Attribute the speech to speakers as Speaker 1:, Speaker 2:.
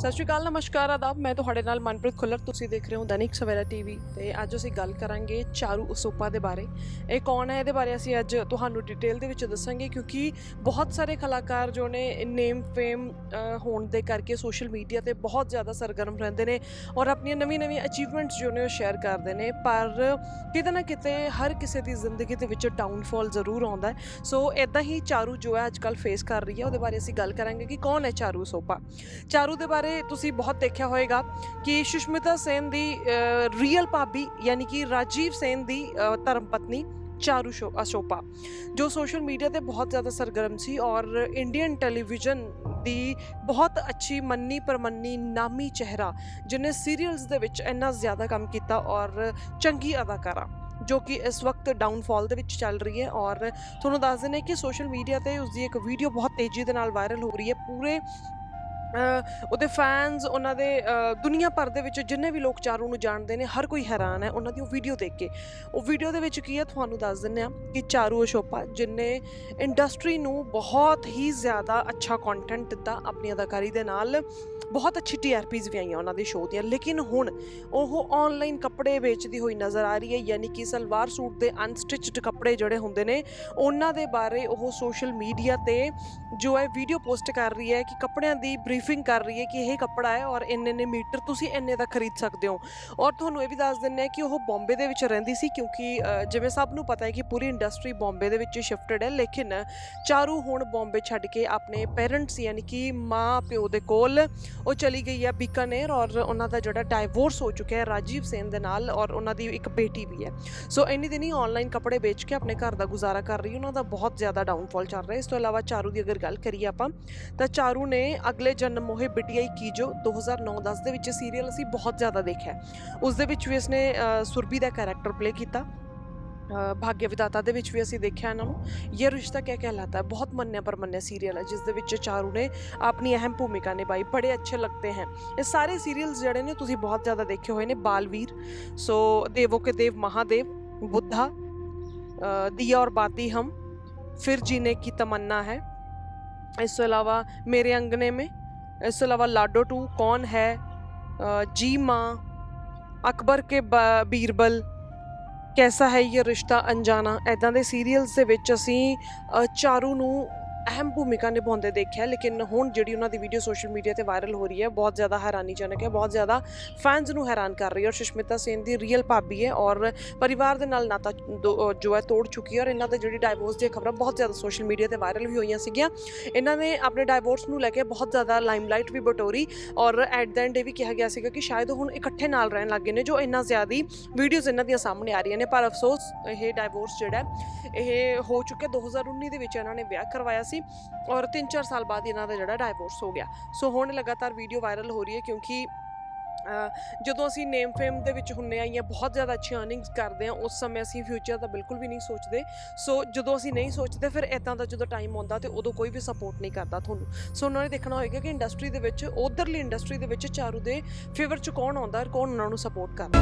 Speaker 1: ਸਤਿ ਸ਼੍ਰੀ ਅਕਾਲ, ਨਮਸਕਾਰ, ਆਦਾਬ। ਮੈਂ ਤੁਹਾਡੇ ਨਾਲ ਮਨਪ੍ਰੀਤ ਖੁੱਲਰ। ਤੁਸੀਂ ਦੇਖ ਰਹੇ ਹੋ ਦੈਨਿਕ ਸਵੇਰਾ ਟੀਵੀ ਤੇ ਅੱਜ ਅਸੀਂ ਗੱਲ ਕਰਾਂਗੇ ਚਾਰੂ ਉਸੋਪਾ ਦੇ ਬਾਰੇ। ਇਹ ਕੌਣ ਹੈ? ਇਹਦੇ ਬਾਰੇ ਅਸੀਂ ਅੱਜ ਤੁਹਾਨੂੰ ਡਿਟੇਲ ਦੇ ਵਿੱਚ ਦੱਸਾਂਗੇ ਕਿਉਂਕਿ ਬਹੁਤ ਸਾਰੇ ਕਲਾਕਾਰ ਜੋ ਨੇ ਨੇਮ ਫੇਮ ਹੋਣ ਦੇ ਕਰਕੇ ਸੋਸ਼ਲ ਮੀਡੀਆ ਤੇ ਬਹੁਤ ਜ਼ਿਆਦਾ ਸਰਗਰਮ ਰਹਿੰਦੇ ਨੇ ਔਰ ਆਪਣੀਆਂ ਨਵੀਂ-ਨਵੀਂ ਅਚੀਵਮੈਂਟਸ ਜੋ ਨੇ ਉਹ ਸ਼ੇਅਰ ਕਰਦੇ ਨੇ। ਪਰ ਕਿਤੇ ਨਾ ਕਿਤੇ ਹਰ ਕਿਸੇ ਦੀ ਜ਼ਿੰਦਗੀ ਦੇ ਵਿੱਚ ਡਾਊਨਫਾਲ ਜ਼ਰੂਰ ਆਉਂਦਾ ਹੈ। ਸੋ ਇਦਾਂ ਹੀ ਚਾਰੂ ਜੋ ਹੈ ਅੱਜਕੱਲ ਫੇਸ ਕਰ ਰਹੀ ਹੈ। ਉਹਦੇ ਬਾਰੇ ਅਸੀਂ ਗੱਲ ਕਰਾਂਗੇ ਕਿ ਕੌਣ ਹੈ ਚਾਰੂ ਉਸੋਪਾ? ਚਾਰੂ ਦੇ ਬਾਰੇ ਤੁਸੀਂ ਬਹੁਤ ਦੇਖਿਆ ਹੋਵੇਗਾ ਕਿ ਸੁਸ਼ਮਿਤਾ ਸੇਨ ਦੀ ਰੀਅਲ ਭਾਬੀ ਯਾਨੀ ਕਿ ਰਾਜੀਵ ਸੇਨ ਦੀ ਧਰਮ ਪਤਨੀ ਚਾਰੂ ਸ਼ੋ- ਅਸ਼ੋਪਾ ਜੋ ਸੋਸ਼ਲ ਮੀਡੀਆ ਤੇ ਬਹੁਤ ਜ਼ਿਆਦਾ ਸਰਗਰਮ ਸੀ ਔਰ ਇੰਡੀਅਨ ਟੈਲੀਵਿਜ਼ਨ ਦੀ ਬਹੁਤ ਅੱਛੀ ਮੰਨੀ ਪਰਮੰਨੀ ਨਾਮੀ ਚਿਹਰਾ ਜਿਨੇ ਸੀਰੀਅਲਸ ਦੇ ਵਿੱਚ ਇੰਨਾ ਜ਼ਿਆਦਾ ਕੰਮ ਕੀਤਾ ਔਰ ਚੰਗੀ ਅਦਾਕਾਰਾ, ਜੋ ਕਿ ਇਸ ਵਕਤ ਡਾਊਨਫਾਲ ਦੇ ਵਿੱਚ ਚੱਲ ਰਹੀ ਹੈ ਔਰ ਤੁਹਾਨੂੰ ਦੱਸ ਦਿੰਦੇ ਕਿ ਸੋਸ਼ਲ ਮੀਡੀਆ ਤੇ ਉਸ ਦੀ ਇੱਕ ਵੀਡੀਓ ਬਹੁਤ ਤੇਜ਼ੀ ਦੇ ਨਾਲ ਵਾਇਰਲ ਹੋ ਰਹੀ ਹੈ, ਪੂਰੇ ਉਹਦੇ ਫੈਨਸ ਉਹਨਾਂ ਦੇ ਦੁਨੀਆ ਭਰ ਦੇ ਵਿੱਚ ਜਿੰਨੇ ਵੀ ਲੋਕ ਚਾਰੂ ਨੂੰ ਜਾਣਦੇ ਨੇ, ਹਰ ਕੋਈ ਹੈਰਾਨ ਹੈ ਉਹਨਾਂ ਦੀ ਉਹ ਵੀਡੀਓ ਦੇਖ ਕੇ। ਉਹ ਵੀਡੀਓ ਦੇ ਵਿੱਚ ਕੀ ਹੈ, ਤੁਹਾਨੂੰ ਦੱਸ ਦਿੰਦੇ ਆ ਕਿ ਚਾਰੂ ਅਸ਼ੋਪਾ, ਜਿਨੇ ਇੰਡਸਟਰੀ ਨੂੰ ਬਹੁਤ ਹੀ ਜ਼ਿਆਦਾ ਅੱਛਾ ਕੰਟੈਂਟ ਦਿੱਤਾ ਆਪਣੀ ਅਦਾਕਾਰੀ ਦੇ ਨਾਲ, ਬਹੁਤ ਅੱਛੀ ਟੀਆਰਪੀਜ਼ ਵੀ ਆਈਆਂ ਉਹਨਾਂ ਦੇ ਸ਼ੋਅ ਦੀਆਂ। ਲੇਕਿਨ ਹੁਣ ਉਹ ਆਨਲਾਈਨ ਕੱਪੜੇ ਵੇਚਦੀ ਹੋਈ ਨਜ਼ਰ ਆ ਰਹੀ ਹੈ, ਯਾਨੀ ਕਿ ਸਲਵਾਰ ਸੂਟ ਦੇ ਅਨਸਟਿਚਡ ਕੱਪੜੇ ਜਿਹੜੇ ਹੁੰਦੇ ਨੇ, ਉਹਨਾਂ ਦੇ ਬਾਰੇ ਉਹ ਸੋਸ਼ਲ ਮੀਡੀਆ ਤੇ ਜੋ ਹੈ ਵੀਡੀਓ ਪੋਸਟ ਕਰ ਰਹੀ ਹੈ ਕਿ ਕੱਪੜਿਆਂ ਦੀ ਬਰੀਫਿੰਗ ਕਰ ਰਹੀ ਹੈ ਕਿ ਇਹ ਕੱਪੜਾ ਹੈ ਔਰ ਇੰਨੇ ਨੇ ਮੀਟਰ ਤੁਸੀਂ ਇੰਨੇ ਦਾ ਖਰੀਦ ਸਕਦੇ ਹੋ। ਔਰ ਤੁਹਾਨੂੰ ਇਹ ਵੀ ਦੱਸ ਦਿੰਨੇ ਆ ਕਿ ਉਹ ਬੰਬੇ ਦੇ ਵਿੱਚ ਰਹਿੰਦੀ ਸੀ ਕਿਉਂਕਿ ਜਿਵੇਂ ਸਭ ਨੂੰ ਪਤਾ ਹੈ ਕਿ ਪੂਰੀ ਇੰਡਸਟਰੀ ਬੰਬੇ ਦੇ ਵਿੱਚ ਸ਼ਿਫਟਡ ਹੈ, ਲੇਕਿਨ ਚਾਰੂ ਹੁਣ ਬੰਬੇ ਛੱਡ ਕੇ ਆਪਣੇ ਪੇਰੈਂਟਸ ਯਾਨੀ ਕਿ ਮਾਂ ਪਿਓ ਦੇ ਕੋਲ ਉਹ ਚਲੀ ਗਈ ਹੈ ਬੀਕਾਨੇਰ ਔਰ ਉਹਨਾਂ ਦਾ ਜਿਹੜਾ ਡਾਈਵੋਰਸ ਹੋ ਚੁੱਕਿਆ ਹੈ ਰਾਜੀਵ ਸੇਨ ਦੇ ਨਾਲ ਔਰ ਉਹਨਾਂ ਦੀ ਇੱਕ ਬੇਟੀ ਵੀ ਹੈ। ਸੋ ਇੰਨੀ ਦਿਨੀ ਆਨਲਾਈਨ ਕੱਪੜੇ ਵੇਚ ਕੇ ਆਪਣੇ ਘਰ ਦਾ ਗੁਜ਼ਾਰਾ ਕਰ ਰਹੀ ਉਹਨਾਂ ਦਾ ਬਹੁਤ ਜ਼ਿਆਦਾ ਡਾਊਨਫਾਲ ਚੱਲ ਰਿਹਾ ਇਸ ਤੋਂ ਇਲਾਵਾ ਚਾਰੂ ਦੀ ਅਗਰ ਗੱਲ ਕਰੀਏ ਆਪਾਂ, ਤਾਂ ਚਾਰੂ ਨੇ ਅਗਲੇ ਜਨਮ ਮੋਹੇ ਬਿਟਿਆਈ ਕੀਜੋ 2009-10 ਦੇ ਵਿੱਚ ਸੀਰੀਅਲ ਅਸੀਂ ਬਹੁਤ ਜ਼ਿਆਦਾ ਦੇਖਿਆ ਉਸ ਦੇ ਵਿੱਚ ਵੀ ਇਸਨੇ ਸੁਰਬੀ ਦਾ ਕੈਰੈਕਟਰ ਪਲੇ ਕੀਤਾ ਭਾਗਯ ਵਿਦਾਤਾ ਦੇ ਵਿੱਚ ਵੀ ਅਸੀਂ ਦੇਖਿਆ ਇਹਨਾਂ ਨੂੰ ਇਹ ਰਿਸ਼ਤਾ ਕਿਆ ਕਹਿਲਾਤਾ ਹੈ ਬਹੁਤ ਮੰਨਿਆ ਪਰ ਮੰਨਿਆ ਸੀਰੀਅਲ ਹੈ ਜਿਸ ਦੇ ਵਿੱਚ ਚਾਰੂ ਨੇ ਆਪਣੀ ਅਹਿਮ ਭੂਮਿਕਾ ਨਿਭਾਈ ਬੜੇ ਅੱਛੇ ਲੱਗਤੇ ਹਨ ਇਹ ਸਾਰੇ ਸੀਰੀਅਲਸ ਜਿਹੜੇ ਨੇ ਤੁਸੀਂ ਬਹੁਤ ਜ਼ਿਆਦਾ ਦੇਖੇ ਹੋਏ ਨੇ ਬਾਲਵੀਰ ਸੋ ਦੇਵੋ ਕੇ ਦੇਵ ਮਹਾਦੇਵ बुद्धा दिया और बाती हम फिर जीने की तमन्ना है इसके अलावा मेरे अंगने में ਇਸ ਤੋਂ ਇਲਾਵਾ ਲਾਡੋ 2 ਕੌਣ ਹੈ? ਜੀ ਮਾਂ, ਅਕਬਰ ਕੇ ਬ- ਬੀਰਬਲ, ਕੈਸਾ ਹੈ ਇਹ ਰਿਸ਼ਤਾ ਅਣਜਾਣਾ? ਐਦਾਂ ਦੇ ਸੀਰੀਅਲਸ ਦੇ ਵਿੱਚ ਅਸੀਂ ਚਾਰੂ ਨੂੰ ਅਹਿਮ ਭੂਮਿਕਾ ਨਿਭਾਉਂਦੇ ਦੇਖਿਆ ਲੇਕਿਨ ਹੁਣ ਜਿਹੜੀ ਉਹਨਾਂ ਦੀ ਵੀਡੀਓ ਸੋਸ਼ਲ ਮੀਡੀਆ ਤੇ ਵਾਇਰਲ ਹੋ ਰਹੀ ਹੈ ਬਹੁਤ ਜ਼ਿਆਦਾ ਹੈਰਾਨੀਜਨਕ ਹੈ ਬਹੁਤ ਜ਼ਿਆਦਾ ਫੈਨਸ ਨੂੰ ਹੈਰਾਨ ਕਰ ਰਹੀ ਹੈ ਔਰ ਸੁਸ਼ਮਿਤਾ ਸੇਨ ਦੀ ਰੀਅਲ ਭਾਬੀ ਹੈ ਔਰ ਪਰਿਵਾਰ ਦੇ ਨਾਲ ਨਾਤਾ ਦੋ- ਅ, ਜੋ ਹੈ ਤੋੜ ਚੁੱਕੀ ਹੈ ਔਰ ਇਹਨਾਂ ਦੇ ਜਿਹੜੀ ਡਾਈਵੋਰਸ ਦੀਆਂ ਖਬਰਾਂ ਬਹੁਤ ਜ਼ਿਆਦਾ ਸੋਸ਼ਲ ਮੀਡੀਆ ਤੇ ਵਾਇਰਲ ਵੀ ਹੋਈਆਂ ਸੀਗੀਆਂ। ਇਹਨਾਂ ਨੇ ਆਪਣੇ ਡਾਈਵੋਰਸ ਨੂੰ ਲੈ ਕੇ ਬਹੁਤ ਜ਼ਿਆਦਾ ਲਾਈਮਲਾਈਟ ਵੀ ਬਟੋਰੀ ਔਰ ਐਟ ਦ ਐਂਡ ਇਹ ਵੀ ਕਿਹਾ ਗਿਆ ਸੀਗਾ ਕਿ ਸ਼ਾਇਦ ਹੁਣ ਇਕੱਠੇ ਨਾਲ ਰਹਿਣ ਲੱਗੇ ਨੇ ਜੋ ਇੰਨਾ ਜ਼ਿਆਦੀ ਵੀਡੀਓਜ਼ ਇਹਨਾਂ ਦੀਆਂ ਸਾਹਮਣੇ ਆ ਰਹੀਆਂ ਨੇ ਪਰ ਅਫਸੋਸ ਇਹ ਡਾਈਵੋਰਸ ਜਿਹੜਾ ਇਹ ਹੋ ਚੁੱਕਿਆ। 2019 ਦੇ ਵਿੱਚ ਇਹਨਾਂ ਨੇ ਵਿਆਹ ਕਰਵਾਇਆ ਸੀ। ਔਰ 3-4 ਸਾਲ ਬਾਅਦ ਇਹਨਾਂ ਦਾ ਜਿਹੜਾ ਡਾਈਵੋਰਸ ਹੋ ਗਿਆ। ਸੋ ਹੁਣ ਲਗਾਤਾਰ ਵੀਡੀਓ ਵਾਇਰਲ ਹੋ ਰਹੀ ਹੈ ਕਿਉਂਕਿ ਜਦੋਂ ਅਸੀਂ ਨੇਮ ਫੇਮ ਦੇ ਵਿੱਚ ਹੁੰਨੇ ਆ ਜਾਂ ਬਹੁਤ ਜ਼ਿਆਦਾ ਅੱਛੀ ਅਰਨਿੰਗਸ ਕਰਦੇ ਆ, ਉਸ ਸਮੇਂ ਅਸੀਂ ਫਿਊਚਰ ਦਾ ਬਿਲਕੁਲ ਵੀ ਨਹੀਂ ਸੋਚਦੇ। ਸੋ ਜਦੋਂ ਅਸੀਂ ਨਹੀਂ ਸੋਚਦੇ, ਫਿਰ ਇਦਾਂ ਦਾ ਜਦੋਂ ਟਾਈਮ ਆਉਂਦਾ ਤੇ ਉਦੋਂ ਕੋਈ ਵੀ ਸਪੋਰਟ ਨਹੀਂ ਕਰਦਾ ਤੁਹਾਨੂੰ। ਸੋ ਉਹਨਾਂ ਨੇ ਦੇਖਣਾ ਹੋਏਗਾ ਕਿ ਇੰਡਸਟਰੀ ਦੇ ਵਿੱਚ, ਉਧਰਲੀ ਇੰਡਸਟਰੀ ਦੇ ਵਿੱਚ ਚਾਰੂ ਦੇ ਫੇਵਰ ਚ ਕੌਣ ਆਉਂਦਾ ਔਰ ਕੌਣ ਉਹਨਾਂ ਨੂੰ ਸਪੋਰਟ ਕਰਦਾ।